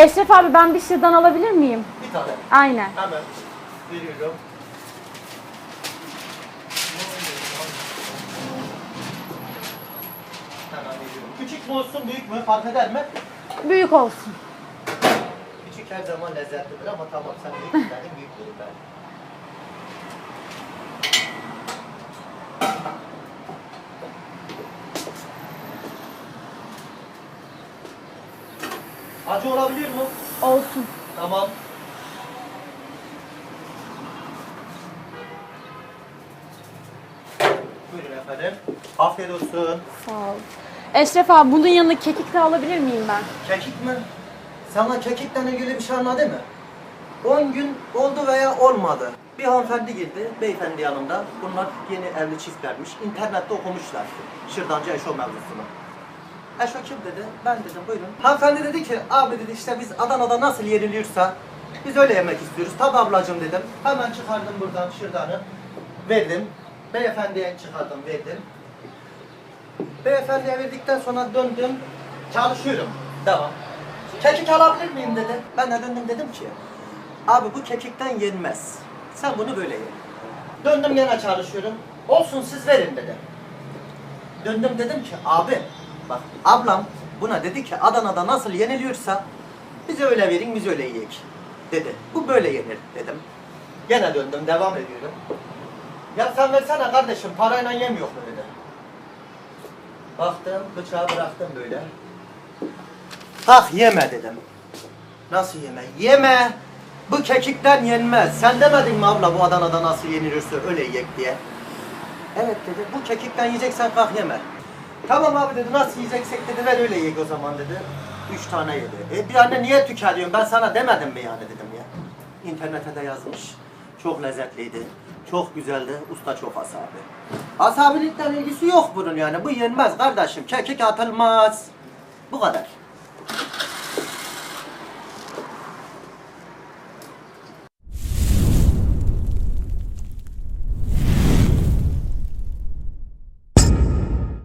Eşref abi ben bir şırdan alabilir miyim? Bir tane. Aynen. Hemen veriyorum. Hemen veriyorum. Küçük mü olsun büyük mü fark eder mi? Büyük olsun. Küçük her zaman lezzetlidir ama tamam sen büyük istedin büyük verin ben. Acı olabilir mi? Olsun. Tamam. Buyurun efendim. Afiyet olsun. Sağ ol. Eşref abi bunun yanına kekik de alabilir miyim ben? Kekik mi? Sana kekikten ilgili bir şey anladı mı? 10 gün oldu veya olmadı. Bir hanımefendi girdi, beyefendi yanımda. Bunlar yeni evli çiftlermiş. İnternette okumuşlar. Şırdancı Eşo mevzusunu. Eşo kim dedi? Ben dedim buyurun. Hanımefendi dedi ki, abi dedi işte biz Adana'da nasıl yeniliyorsa biz öyle yemek istiyoruz. Tabi ablacığım dedim. Hemen çıkardım buradan şırdanı. Verdim. Beyefendiye çıkardım, verdim. Beyefendiye verdikten sonra döndüm. Çalışıyorum. Devam. Kekik alabilir miyim dedi. Ben de döndüm dedim ki abi bu kekikten yenmez. Sen bunu böyle ye. Döndüm gene çalışıyorum. Olsun siz verin dedi. Döndüm dedim ki abi bak ablam buna dedi ki Adana'da nasıl yeniliyorsa bize öyle verin biz öyle yiyek dedi. Bu böyle yenir dedim. Gene döndüm devam ediyorum. Ya sen versene kardeşim parayla yem yok mu dedi. Baktım bıçağı bıraktım böyle. Ah yeme dedim. Nasıl yeme? Yeme! Bu kekikten yenmez. Sen demedin mi abla bu Adana'da nasıl yenilirse öyle yiyek diye? Evet dedi. Bu kekikten yiyeceksen kalk yeme. Tamam abi dedi nasıl yiyeceksek dedi ver öyle yiyek o zaman dedi. Üç tane yedi. E bir anne niye tüketiyorsun ben sana demedim mi yani dedim ya. İnternete de yazmış. Çok lezzetliydi. Çok güzeldi. Usta çok asabi. Asabilikten ilgisi yok bunun yani. Bu yenmez kardeşim. Kekik atılmaz. Bu kadar.